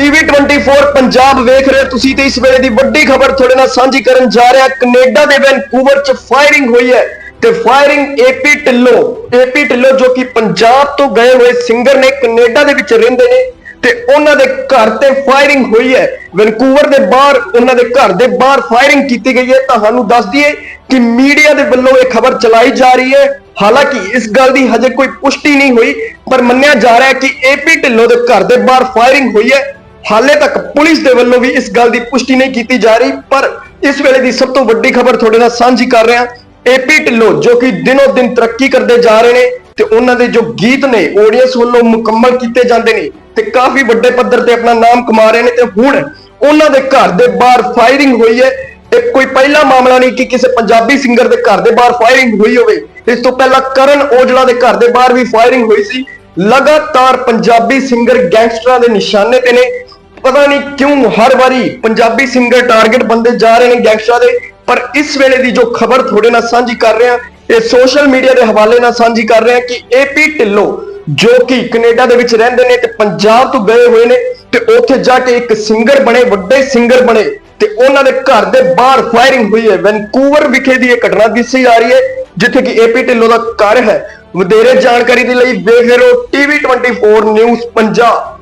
TV 24 Punjab ਵੇਖ ਰਹੇ ਹੋ ਤੁਸੀਂ ਤੇ ਇਸ ਵੇਲੇ ਦੀ ਵੱਡੀ ਖਬਰ ਤੁਹਾਡੇ ਨਾਲ ਸਾਂਝੀ ਕਰਨ ਜਾ ਰਿਹਾ ਕੈਨੇਡਾ ਦੇ ਵੈਨਕੂਵਰ 'ਚ ਫਾਇਰਿੰਗ ਹੋਈ ਹੈ ਤੇ firing AP Dhillon AP Dhillon ਜੋ ਕਿ ਪੰਜਾਬ ਤੋਂ ਗਏ ਹੋਏ ਸਿੰਗਰ ਨੇ ਕੈਨੇਡਾ ਦੇ ਵਿੱਚ ਰਹਿੰਦੇ ਨੇ ਤੇ ਉਹਨਾਂ ਦੇ ਘਰ ਤੇ ਫਾਇਰਿੰਗ ਹੋਈ ਹੈ। ਵੈਨਕੂਵਰ ਦੇ ਬਾਹਰ, ਉਹਨਾਂ ਦੇ ਘਰ ਦੇ ਬਾਹਰ ਫਾਇਰਿੰਗ ਕੀਤੀ ਗਈ ਹੈ। ਤੁਹਾਨੂੰ ਦੱਸ ਦਈਏ ਕਿ ਮੀਡੀਆ ਦੇ ਵੱਲੋਂ ਇਹ ਖਬਰ ਚਲਾਈ ਜਾ ਰਹੀ ਹੈ। ਹਾਲਾਂਕਿ ਇਸ ਗੱਲ ਦੀ ਹਜੇ ਕੋਈ ਪੁਸ਼ਟੀ ਨਹੀਂ ਹੋਈ, ਪਰ ਮੰਨਿਆ ਜਾ ਰਿਹਾ ਹੈ ਕਿ ਏਪੀ ਢਿੱਲੋਂ ਦੇ ਘਰ ਦੇ ਬਾਹਰ ਫਾਇਰਿੰਗ ਹੋਈ ਹੈ। ਹਾਲੇ ਤੱਕ ਪੁਲਿਸ ਦੇ ਵੱਲੋਂ ਵੀ ਇਸ ਗੱਲ ਦੀ ਪੁਸ਼ਟੀ ਨਹੀਂ ਕੀਤੀ ਜਾ ਰਹੀ, ਪਰ ਇਸ ਵੇਲੇ ਦੀ ਸਭ ਤੋਂ ਵੱਡੀ ਖਬਰ ਤੁਹਾਡੇ ਨਾਲ ਸਾਂਝੀ ਕਰ ਰਿਹਾ ਹਾਂ। ਏਪੀ ਢਿੱਲੋਂ, ਜੋ ਕਿ ਦਿਨੋ ਦਿਨ ਤਰੱਕੀ ਕਰਦੇ ਜਾ ਰਹੇ ਨੇ ਤੇ ਉਹਨਾਂ ਦੇ ਜੋ ਗੀਤ ਨੇ ਆਡੀਅנס ਵੱਲੋਂ ਮੁਕੰਮਲ ਕੀਤੇ ਜਾਂਦੇ ਨੇ ਤੇ ਕਾਫੀ ਵੱਡੇ ਪੱਧਰ ਤੇ ਆਪਣਾ ਨਾਮ ਕਮਾ ਰਹੇ ਨੇ ਤੇ ਹੁਣ ਉਹਨਾਂ ਦੇ ਘਰ ਦੇ ਬਾਹਰ ਫਾਇਰਿੰਗ ਹੋਈ ਹੈ। ਇਹ ਕੋਈ ਪਹਿਲਾ ਮਾਮਲਾ ਨਹੀਂ ਕਿ ਕਿਸੇ ਪੰਜਾਬੀ ਸਿੰਗਰ ਦੇ ਘਰ ਦੇ ਬਾਹਰ ਫਾਇਰਿੰਗ ਹੋਈ ਹੋਵੇ। ਇਸ ਤੋਂ ਪਹਿਲਾਂ ਕਰਨ ਔਜਲਾ ਦੇ ਘਰ ਦੇ ਬਾਹਰ ਵੀ ਫਾਇਰਿੰਗ ਹੋਈ ਸੀ। ਲਗਾਤਾਰ ਪੰਜਾਬੀ ਸਿੰਗਰ ਗੈਂਗਸਟਰਾਂ ਦੇ ਨਿਸ਼ਾਨੇ ਤੇ ਨੇ। ਪਤਾ ਨਹੀਂ ਕਿਉਂ ਹਰ ਵਾਰੀ ਪੰਜਾਬੀ ਸਿੰਗਰ ਟਾਰਗੇਟ ਬੰਦੇ ਜਾ ਰਹੇ ਨੇ ਗੈਂਗਸਟਰਾਂ ਦੇ, ਪਰ ਇਸ ਵੇਲੇ ਦੀ ਜੋ ਖਬਰ ਤੁਹਾਡੇ ਨਾਲ ਸਾਂਝੀ ਕਰ ਰਹੇ ਹਾਂ ਇਹ ਸੋਸ਼ਲ ਮੀਡੀਆ ਦੇ ਹਵਾਲੇ ਨਾਲ ਸਾਂਝੀ ਕਰ ਰਹੇ ਹਾਂ ਕਿ ਏਪੀ ਢਿੱਲੋਂ ਜੋ ਕਿ ਕੈਨੇਡਾ ਦੇ ਵਿੱਚ ਰਹਿੰਦੇ ਨੇ ਤੇ ਪੰਜਾਬ ਤੋਂ ਗਏ ਹੋਏ ਨੇ ਤੇ ਉੱਥੇ ਜਾ ਕੇ ਇੱਕ ਸਿੰਗਰ ਬਣੇ, ਵੱਡੇ ਸਿੰਗਰ ਬਣੇ ਤੇ ਉਹਨਾਂ ਦੇ ਘਰ ਦੇ ਬਾਹਰ ਫਾਇਰਿੰਗ ਹੋਈ ਹੈ। ਵੈਨਕੂਵਰ ਵਿਖੇ ਦੀ ਇਹ ਘਟਨਾ ਦੱਸੀ ਜਾ ਰਹੀ ਹੈ, ਜਿੱਥੇ ਕਿ ਏਪੀ ਢਿੱਲੋਂ ਦਾ ਘਰ ਹੈ। ਵਧੇਰੇ ਜਾਣਕਾਰੀ ਦੇ ਲਈ ਵੇਖ ਰਹੇ ਰਹੋ ਟੀਵੀ 24 ਨਿਊਜ਼ ਪੰਜਾਬ।